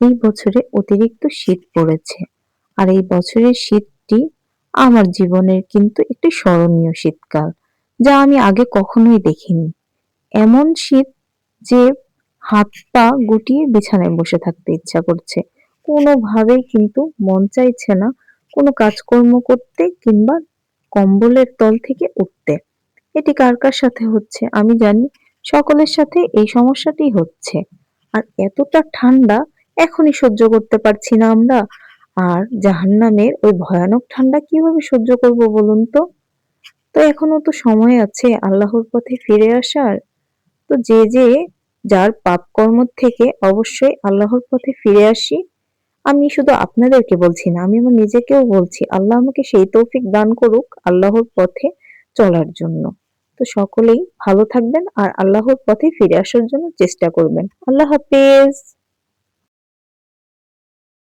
এই বছরে অতিরিক্ত শীত পড়েছে। আর এই বছরের শীতটি আমার জীবনের কিন্তু একটি স্মরণীয় শীতকাল, যা আমি আগে কখনোই দেখিনি। এমন শীত যে হাত পা গুটিয়ে বিছানায় বসে থাকতে ইচ্ছা করছে। কোনোভাবেই কিন্তু মন চাইছে না কোনো কাজকর্ম করতে কিংবা কম্বলের তল থেকে উঠতে। এটি কার কার সাথে হচ্ছে আমি জানি, সকলের সাথে এই সমস্যাটি হচ্ছে। আর এতটা ঠান্ডা এখনই সহ্য করতে পারছি না আমরা। আর জাহান্নামের ওই ভয়ানক ঠান্ডা কীভাবে সহ্য করব বলুন তো? তো এখনও তো সময় আছে আল্লাহর পথে ফিরে আসার। তো যে যে যার পাপ কর্ম থেকে অবশ্যই আল্লাহর পথে ফিরে আসি, আমি শুধু আপনাদেরকে বলছি না, আমি আমার নিজেকেও বলছি, আল্লাহ আমাকে সেই তৌফিক দান করুক আল্লাহর পথে চলার জন্য। তো সকলেই ভালো থাকবেন আর আল্লাহর পথে ফিরে আসার জন্য চেষ্টা করবেন। আল্লাহ হাফেজ।